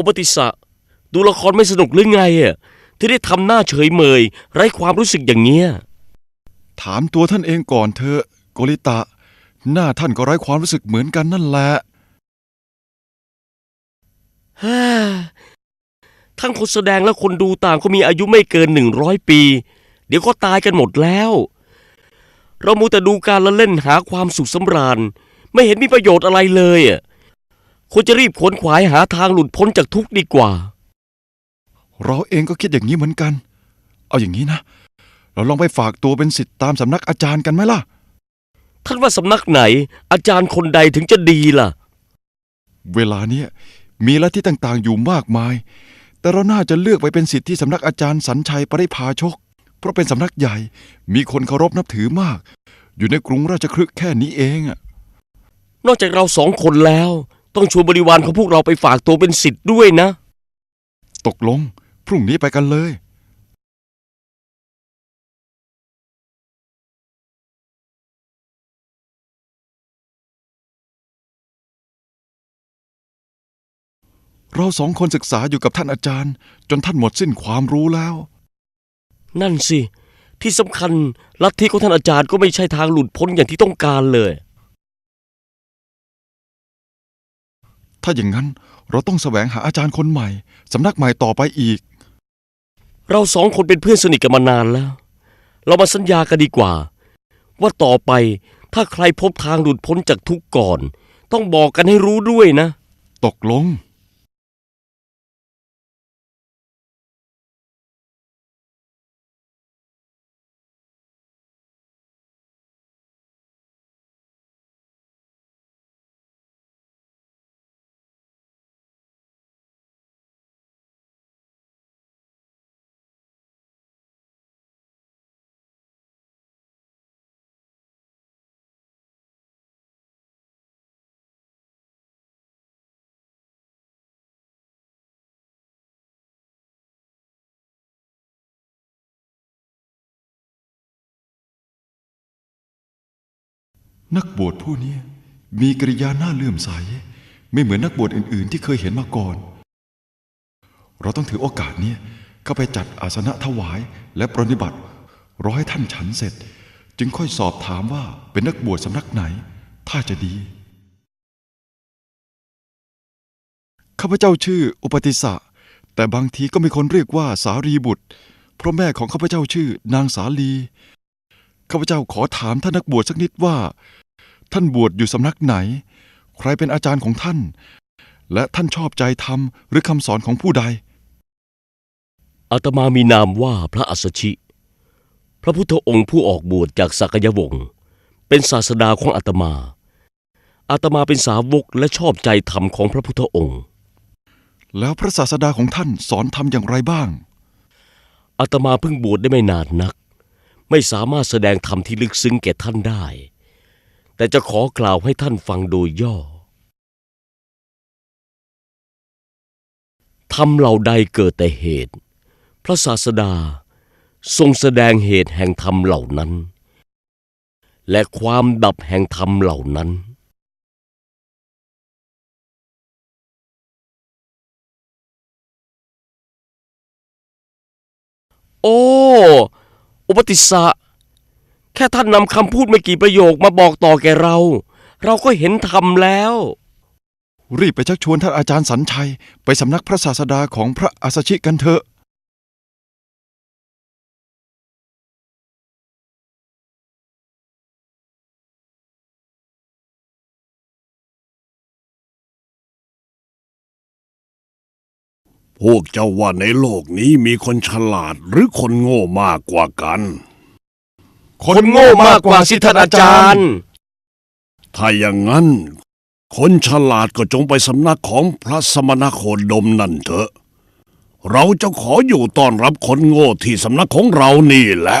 โอปติสะ ดูละครไม่สนุกหรือไงอะที่ได้ทำหน้าเฉยเมย ไร้ความรู้สึกอย่างเนี้ยถามตัวท่านเองก่อนเถอะโกริตะ หน้าท่านก็ไร้ความรู้สึกเหมือนกันนั่นแหละฮ่าทั้งคนแสดงและคนดูต่างก็มีอายุไม่เกินหนึ่งร้อยปี เดี๋ยวก็ตายกันหมดแล้ว เรามูแต่ดูการละเล่นหาความสุขสำราญ ไม่เห็นมีประโยชน์อะไรเลยอะ ควรจะรีบขวนขวายหาทางหลุดพ้นจากทุกข์ดีกว่า เราเองก็คิดอย่างนี้เหมือนกัน เอาอย่างนี้นะ เราลองไปฝากตัวเป็นสิทธิ์ตามสำนักอาจารย์กันไหมล่ะ ท่านว่าสำนักไหน อาจารย์คนใดถึงจะดีล่ะ เวลาเนี้ยมีลัทธิต่างๆอยู่มากมาย แต่เราน่าจะเลือกไปเป็นสิทธิ์ที่สำนักอาจารย์สัญชัยปริพาชก เพราะเป็นสำนักใหญ่มีคนเคารพนับถือมาก อยู่ในกรุงราชคฤห์แค่นี้เองอะนอกจากเราสองคนแล้ว ต้องชวนบริวารของพวกเราไปฝากตัวเป็นสิทธิ์ด้วยนะ ตกลง พรุ่งนี้ไปกันเลย เราสองคนศึกษาอยู่กับท่านอาจารย์ จนท่านหมดสิ้นความรู้แล้ว นั่นสิ ที่สำคัญลัทธิของท่านอาจารย์ก็ไม่ใช่ทางหลุดพ้นอย่างที่ต้องการเลย ถ้าอย่างนั้นเราต้องแสวงหาอาจารย์คนใหม่ สำนักใหม่ต่อไปอีก เราสองคนเป็นเพื่อนสนิทกันมานานแล้ว เรามาสัญญากันดีกว่า ว่าต่อไปถ้าใครพบทางหลุดพ้นจากทุกข์ก่อน ต้องบอกกันให้รู้ด้วยนะ ตกลง นักบวชผู้นี้มีกริยาหน้าเลื่อมใส ไม่เหมือนนักบวชอื่น ๆ ที่เคยเห็นมาก่อน เราต้องถือโอกาสนี้เข้าไปจัดอาสนะถวายและปรนนิบัติรอให้ท่านฉันเสร็จ จึงค่อยสอบถามว่าเป็นนักบวชสำนักไหน ถ้าจะดี ข้าพเจ้าชื่ออุปติสะแต่บางทีก็มีคนเรียกว่าสารีบุตร เพราะแม่ของข้าพเจ้าชื่อนางสาลี ข้าพเจ้าขอถามท่านนักบวชสักนิดว่า ท่านบวชอยู่สำนักไหน ใครเป็นอาจารย์ของท่าน และท่านชอบใจธรรมหรือคำสอนของผู้ใดอาตมามีนามว่าพระอัสสชิ พระพุทธองค์ผู้ออกบวชจากสักยวงศ์เป็นศาสดาของอาตมา อาตมาเป็นสาวกและชอบใจธรรมของพระพุทธองค์ แล้วพระศาสดาของท่านสอนธรรมอย่างไรบ้างอาตมาเพิ่งบวชได้ไม่นานนัก ไม่สามารถแสดงธรรมที่ลึกซึ้งแก่ท่านได้ แต่จะขอกล่าวให้ท่านฟังโดยย่อธรรมเหล่าใดเกิดแต่เหตุ พระศาสดาทรงแสดงเหตุแห่งธรรมเหล่านั้น และความดับแห่งธรรมเหล่านั้น โอ้ อุปติสสะแค่ท่านนำคำพูดไม่กี่ประโยคมาบอกต่อแก่เรา เราก็เห็นธรรมแล้ว รีบไปชักชวนท่านอาจารย์สัญชัย ไปสำนักพระศาสดาของพระอาสสชิกันเถอะ พวกเจ้าว่าในโลกนี้มีคนฉลาดหรือคนโง่มากกว่ากัน คนโง่มากกว่าสิทธาอาจารย์ ถ้าอย่างนั้น คนฉลาดก็จงไปสำนักของพระสมณโคดมนั่นเถอะ เราจะขออยู่ต้อนรับคนโง่ที่สำนักของเรานี่แหละ